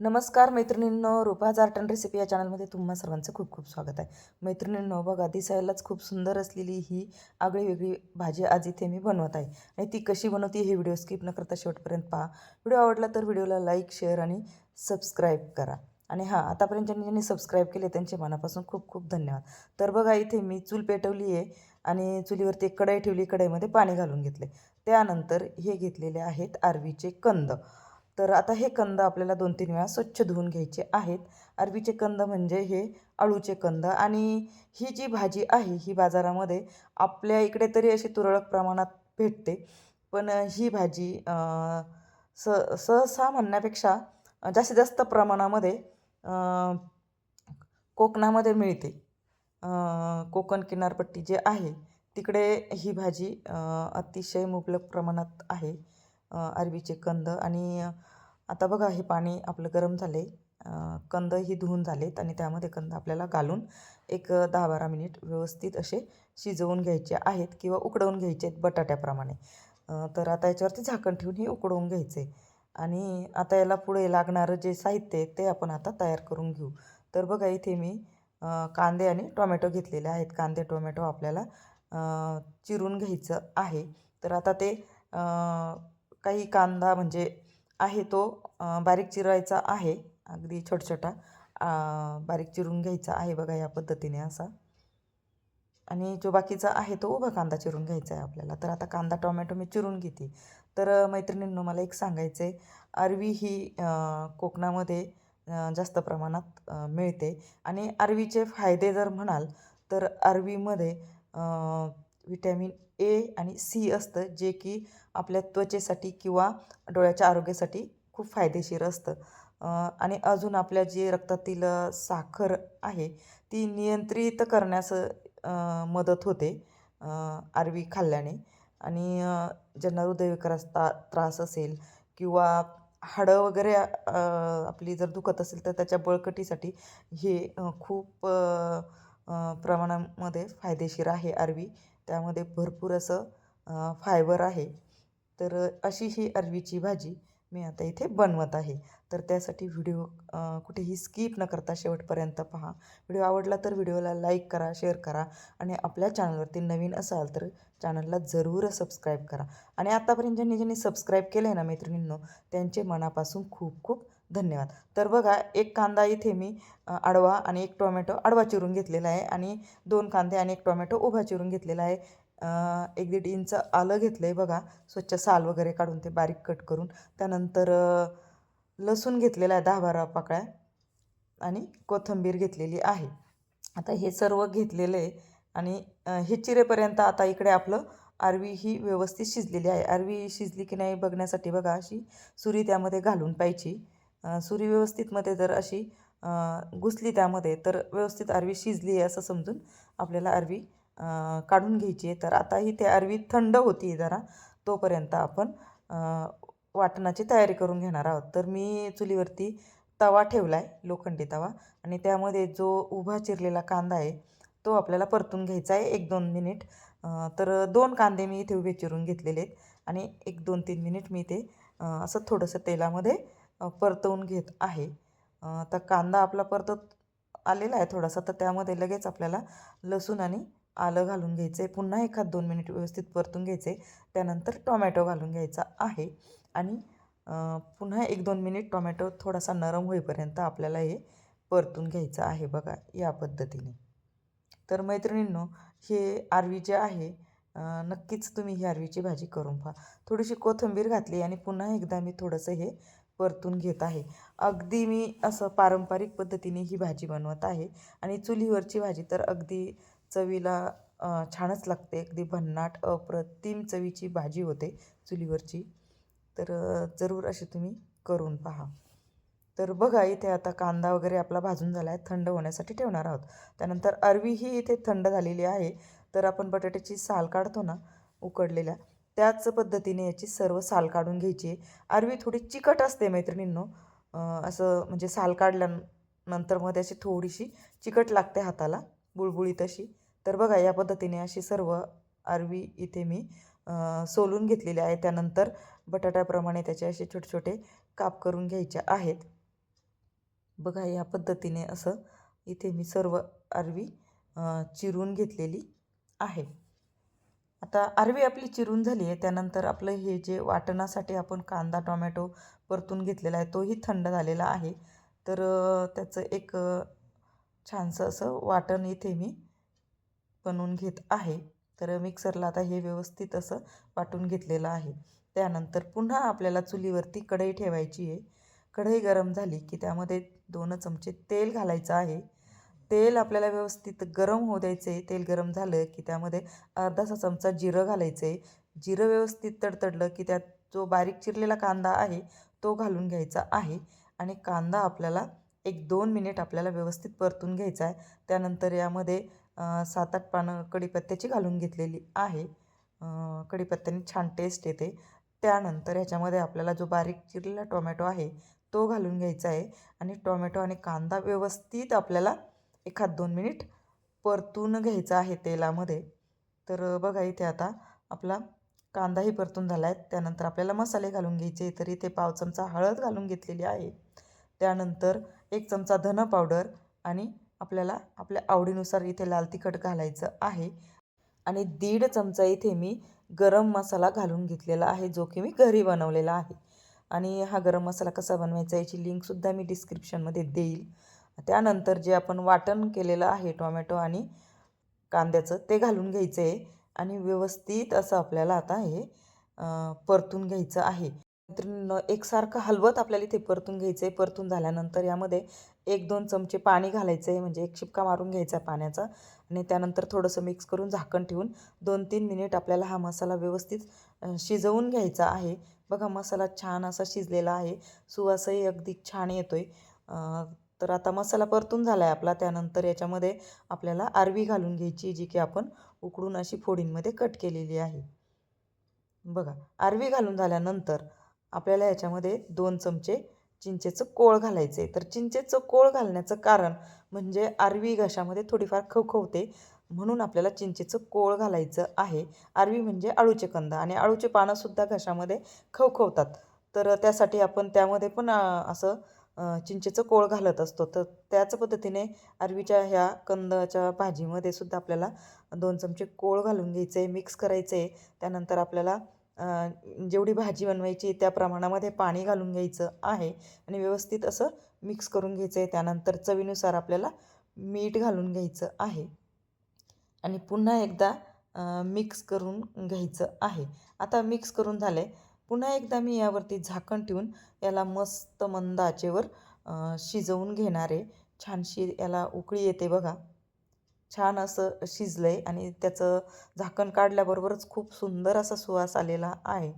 नमस्कार मैत्रिणींनो रुपाज जार्टन रेसिपी या चॅनलमध्ये तुम्हा सर्वांचं खूप खूप स्वागत आहे. मैत्रिणींनो बघा दिसायलाच खूप सुंदर असलेली ही आगळी वेगळी भाजी आज इथे मी बनवत आहे. आणि ती कशी बनवते हे व्हिडिओ स्किप न करता शेवटपर्यंत पहा. व्हिडिओ आवडला तर व्हिडिओला लाईक शेअर आणि सबस्क्राईब करा. आणि हां आतापर्यंत ज्यांनी ज्यांनी सबस्क्राईब केले त्यांचे मनापासून खूप खूप धन्यवाद. तर बघा इथे मी चूल पेटवली आहे आणि चुलीवरती एक कढई ठेवली कढईमध्ये पाणी घालून घेतले. त्यानंतर हे घेतलेले आहेत आरवीचे कंद. तर आता हे कंद आपल्याला दोन तीन वेळा स्वच्छ धुवून घ्यायचे आहेत. अरबीचे कंद म्हणजे हे अळूचे कंद आणि ही जी भाजी आहे ही बाजारामध्ये आपल्या इकडे तरी अशी तुरळक प्रमाणात भेटते. पण ही भाजी स सहसा म्हणण्यापेक्षा जास्तीत जास्त प्रमाणामध्ये कोकणामध्ये मिळते. कोकण किनारपट्टी जे आहे तिकडे ही भाजी अतिशय मुबलक प्रमाणात आहे. अरबीचे अरवीचे कंद आणि आता बघा हे पाणी आपलं गरम झाले. कंद ही धुवून झालेत आणि त्यामध्ये कंद आपल्याला घालून एक दहा बारा मिनिट व्यवस्थित असे शिजवून घ्यायचे आहेत किंवा उकडवून घ्यायचे आहेत बटाट्याप्रमाणे. तर आता याच्यावरती झाकण ठेवून हे उकडवून घ्यायचे. आणि आता याला पुढे लागणारं जे साहित्य आहे ते आपण आता तयार करून घेऊ. तर बघा इथे मी कांदे आणि टोमॅटो घेतलेले आहेत. कांदे टोमॅटो आपल्याला चिरून घ्यायचं आहे. तर आता ते काही कांदा म्हणजे आहे तो बारीक चिरायचा आहे. अगदी छोटछोटा बारीक चिरून घ्यायचा आहे बघा या पद्धतीने असा. आणि जो बाकीचा आहे तो उभा कांदा चिरून घ्यायचा आहे आपल्याला. तर आता कांदा टोमॅटो मी चिरून घेते. तर मैत्रिणींनो मला एक सांगायचं आहे अरवी ही कोकणामध्ये जास्त प्रमाणात मिळते. आणि अरवीचे फायदे जर म्हणाल तर अरवीमध्ये विटॅमिन ए आणि सी असतं जे की आपल्या त्वचेसाठी किंवा डोळ्याच्या आरोग्यासाठी खूप फायदेशीर असतं. आणि अजून आपल्या जे रक्तातील साखर आहे ती नियंत्रित करण्यास मदत होते आरवी खाल्ल्याने. आणि ज्यांना ज्यांना हृदयविकाराचा त्रास असेल किंवा हाडं वगैरे आपली जर दुखत असेल तर त्याच्या बळकटीसाठी हे खूप प्रमाणामध्ये फायदेशीर आहे आरवी त्यामध्ये भरपूर असं फायबर आहे. तर अशी ही अरवीची भाजी मी आता इथे बनवत आहे. तर त्यासाठी व्हिडिओ कुठेही स्किप न करता शेवटपर्यंत पहा. व्हिडिओ आवडला तर व्हिडिओला लाईक करा शेअर करा आणि आपल्या चॅनलवरती नवीन असाल तर चॅनलला जरूर सबस्क्राईब करा. आणि आत्तापर्यंत ज्यांनी ज्यांनी सबस्क्राईब केलं आहे ना मैत्रिणींनो त्यांचे मनापासून खूप खूप धन्यवाद. तर बघा एक कांदा इथे मी आडवा आणि एक टोमॅटो आडवा चिरून घेतलेला आहे आणि दोन कांदे आणि एक टोमॅटो उभा चिरून घेतलेला आहे. एक दीड इंच आलं घेतलं आहे बघा स्वच्छ साल वगैरे काढून ते बारीक कट करून. त्यानंतर लसूण घेतलेला आहे दहा बारा पाकळ्या आणि कोथिंबीर घेतलेली आहे. आता हे सर्व घेतलेलं आहे आणि हे चिरेपर्यंत आता इकडे आपलं आरवी ही व्यवस्थित शिजलेली आहे. आरवी शिजली की नाही बघण्यासाठी बघा अशी सुरी त्यामध्ये घालून पाहिजे सुरी व्यवस्थितमध्ये जर अशी घुसली त्यामध्ये तर व्यवस्थित आरवी शिजली आहे असं समजून आपल्याला आरवी काढून घ्यायची आहे. तर आता ही ते आरवी थंड होती जरा तोपर्यंत आपण वाटणाची तयारी करून घेणार आहोत. तर मी चुलीवरती तवा ठेवला आहे लोखंडी तवा आणि त्यामध्ये जो उभा चिरलेला कांदा आहे तो आपल्याला परतून घ्यायचा आहे एक दोन मिनिट. तर दोन कांदे मी इथे उभे चिरून घेतलेले आहेत आणि एक दोन तीन मिनिट मी ते असं थोडंसं तेलामध्ये परतवून घेत आहे. आता तर कांदा आपला परतत आलेला आहे थोडासा तर त्यामध्ये लगेच आपल्याला लसूण आणि आलं घालून घ्यायचं आहे पुन्हा एखाद दोन मिनिट व्यवस्थित परतून घ्यायचे त्यानंतर टोमॅटो घालून घ्यायचा आहे. आणि पुन्हा एक दोन मिनिट टोमॅटो थोडासा नरम होईपर्यंत आपल्याला हे परतून घ्यायचं आहे बघा या पद्धतीने. तर मैत्रिणींनो हे आरवी जे आहे नक्कीच तुम्ही ही आरवीची भाजी करून पहा. थोडीशी कोथिंबीर घातली आणि पुन्हा एकदा मी थोडंसं हे परतून घेत आहे. अगदी मी असं पारंपरिक पद्धतीने ही भाजी बनवत आहे आणि चुलीवरची भाजी तर अगदी चवीला छानच लागते. अगदी भन्नाट अप्रतिम चवीची भाजी होते चुलीवरची. तर जरूर अशी तुम्ही करून पहा. तर बघा इथे आता कांदा वगैरे आपला भाजून झाला आहे थंड होण्यासाठी ठेवणार आहोत. त्यानंतर अरवी ही इथे थंड झालेली आहे. तर आपण बटाट्याची साल काढतो ना उकडलेल्या. त्याच पद्धतीने याची सर्व साल काढून घ्यायची. आहे अरवी थोडी चिकट असते मैत्रिणींनो. असं म्हणजे साल काढल्यानंतरमध्ये अशी थोडीशी चिकट लागते हाताला बुळबुळी तशी. तर बघा या पद्धतीने अशी सर्व अरवी इथे मी सोलून घेतलेली आहे. त्यानंतर बटाट्याप्रमाणे त्याचे असे छोटे छोटे काप करून घ्यायचे आहेत. बघा या पद्धतीने असं इथे मी सर्व अरवी चिरून घेतलेली आहे. आता अरवी आपली चिरून झाली आहे त्यानंतर आपलं हे जे वाटणासाठी आपण कांदा टोमॅटो परतून घेतलेला आहे तोही थंड झालेला आहे. तर त्याचं एक छानसं असं वाटण इथे मी बनवून घेत आहे. तर मिक्सरला आता हे व्यवस्थित असं वाटून घेतलेलं आहे. त्यानंतर पुन्हा आपल्याला चुलीवरती कढई ठेवायची आहे. कढई गरम झाली की त्यामध्ये दोन चमचे तेल घालायचं आहे. तेल आपल्याला व्यवस्थित गरम होऊ द्यायचं आहे. तेल गरम झालं की त्यामध्ये अर्धासा चमचा जिरं घालायचं आहे. जिरं व्यवस्थित तडतडलं की त्यात जो बारीक चिरलेला कांदा आहे तो घालून घ्यायचा आहे. आणि कांदा आपल्याला एक दोन मिनिट आपल्याला व्यवस्थित परतून घ्यायचा आहे. त्यानंतर यामध्ये सात आठ पानं कढीपत्त्याची घालून घेतलेली आहे. कढीपत्त्याने छान टेस्ट येते. त्यानंतर ह्याच्यामध्ये आपल्याला जो बारीक चिरलेला टोमॅटो आहे तो घालून घ्यायचा आहे. आणि टोमॅटो आणि कांदा व्यवस्थित आपल्याला एखाद दोन मिनिट परतून घ्यायचं आहे तेलामध्ये. तर बघा इथे आता आपला कांदाही परतून झाला आहे. त्यानंतर आपल्याला मसाले घालून घ्यायचे तर इथे पाव चमचा हळद घालून घेतलेली आहे. त्यानंतर एक चमचा धन पावडर आणि आपल्याला आपल्या आवडीनुसार इथे लाल तिखट घालायचं आहे. आणि दीड चमचा इथे मी गरम मसाला घालून घेतलेला आहे जो की मी घरी बनवलेला आहे. आणि हा गरम मसाला कसा बनवायचा याची लिंकसुद्धा मी डिस्क्रिप्शनमध्ये देईल. त्यानंतर जे आपण वाटण केलेलं आहे टोमॅटो आणि कांद्याचं ते घालून घ्यायचं आहे आणि व्यवस्थित असं आपल्याला आता हे परतून घ्यायचं आहे. तर एकसारखं हलवत आपल्याला इथे परतून घ्यायचं आहे परतून झाल्यानंतर यामध्ये एक दोन चमचे पाणी घालायचं आहे म्हणजे एक शिपका मारून घ्यायचा पाण्याचा आणि त्यानंतर थोडंसं मिक्स करून झाकण ठेवून दोन तीन मिनिट आपल्याला हा मसाला व्यवस्थित शिजवून घ्यायचा आहे. बघा मसाला छान असा शिजलेला आहे. सुवासही अगदी छान येतो आहे तर आता मसाला परतून झाला आहे आपला. त्यानंतर याच्यामध्ये आपल्याला आरवी घालून घ्यायची जी की आपण उकडून अशी फोडींमध्ये कट केलेली आहे. बघा आरवी घालून झाल्यानंतर आपल्याला याच्यामध्ये दोन चमचे चिंचेचं कोळ घालायचं आहे तर चिंचेचं कोळ घालण्याचं कारण म्हणजे आरवी घशामध्ये थोडीफार खवखवते म्हणून आपल्याला चिंचेचं कोळ घालायचं आहे. आरवी म्हणजे आळूचे कंद आणि आळूचे पानंसुद्धा घशामध्ये खवखवतात. तर त्यासाठी आपण त्यामध्ये पण असं चिंचेचं कोळ घालत असतो. तर त्याच पद्धतीने अरवीच्या ह्या कंदाच्या भाजीमध्ये सुद्धा आपल्याला दोन चमचे कोळ घालून घ्यायचं आहे मिक्स करायचं. आहे त्यानंतर आपल्याला जेवढी भाजी बनवायची त्या प्रमाणामध्ये पाणी घालून घ्यायचं आहे आणि व्यवस्थित असं मिक्स करून घ्यायचं. आहे त्यानंतर चवीनुसार आपल्याला मीठ घालून घ्यायचं आहे आणि पुन्हा एकदा मिक्स करून घ्यायचं आहे. आता मिक्स करून झाले. पुन्हा एकदा मी यावरती झाकण ठेवून याला मस्त मंद आचेवर शिजवून घेणार आहे. छानशी याला उकळी येते बघा. छान असं शिजलं आहे आणि त्याचं झाकण काढल्याबरोबरच खूप सुंदर असा सुवास आलेला आहे.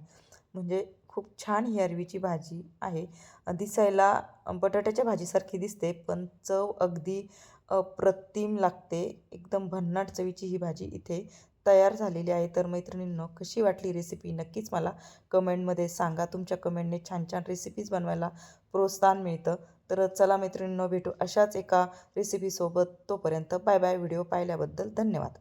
म्हणजे खूप छान ही अरवीची भाजी आहे. दिसायला बटाट्याच्या भाजीसारखी दिसते पण चव अगदी अप्रतिम लागते. एकदम भन्नाट चवीची ही भाजी इथे तयार झालेली आहे. तर मैत्रिणींनो कशी वाटली रेसिपी नक्कीच मला कमेंटमध्ये सांगा. तुमच्या कमेंटने छान छान रेसिपीज बनवायला प्रोत्साहन मिळतं. तर चला मैत्रिणींनो भेटू अशाच एका रेसिपीसोबत तोपर्यंत बाय बाय व्हिडिओ पाहिल्याबद्दल धन्यवाद.